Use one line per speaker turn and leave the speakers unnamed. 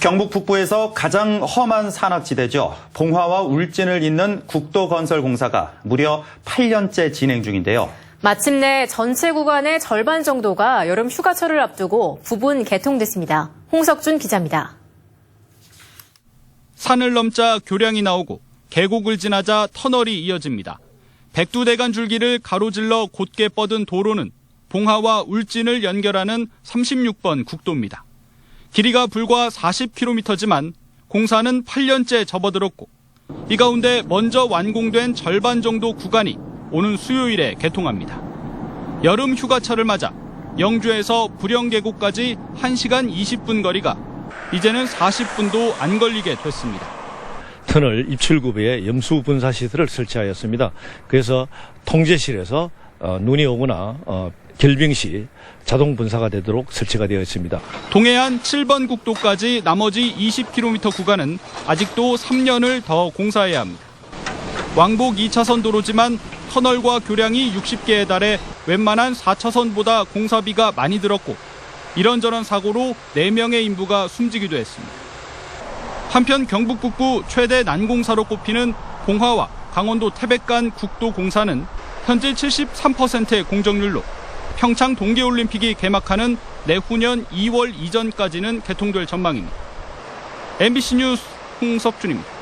경북 북부에서 가장 험한 산악지대죠. 봉화와 울진을 잇는 국도건설공사가 무려 8년째 진행 중인데요.
마침내 전체 구간의 절반 정도가 여름 휴가철을 앞두고 부분 개통됐습니다. 홍석준 기자입니다.
산을 넘자 교량이 나오고 계곡을 지나자 터널이 이어집니다. 백두대간 줄기를 가로질러 곧게 뻗은 도로는 봉하와 울진을 연결하는 36번 국도입니다. 길이가 불과 40km지만 공사는 8년째 접어들었고 이 가운데 먼저 완공된 절반 정도 구간이 오는 수요일에 개통합니다. 여름 휴가철을 맞아 영주에서 부령계곡까지 1시간 20분 거리가 이제는 40분도 안 걸리게 됐습니다.
터널 입출구부에 염수 분사 시설을 설치하였습니다. 그래서 통제실에서 어, 눈이 오거나 어, 결빙 시 자동 분사가 되도록 설치가 되어 있습니다.
동해안 7번 국도까지 나머지 20km 구간은 아직도 3년을 더 공사해야 합니다. 왕복 2차선 도로지만 터널과 교량이 60개에 달해 웬만한 4차선보다 공사비가 많이 들었고 이런저런 사고로 4명의 인부가 숨지기도 했습니다. 한편 경북 북부 최대 난공사로 꼽히는 봉화와 강원도 태백 간 국도 공사는 현재 73%의 공정률로 평창 동계올림픽이 개막하는 내후년 2월 이전까지는 개통될 전망입니다. MBC 뉴스 홍석준입니다.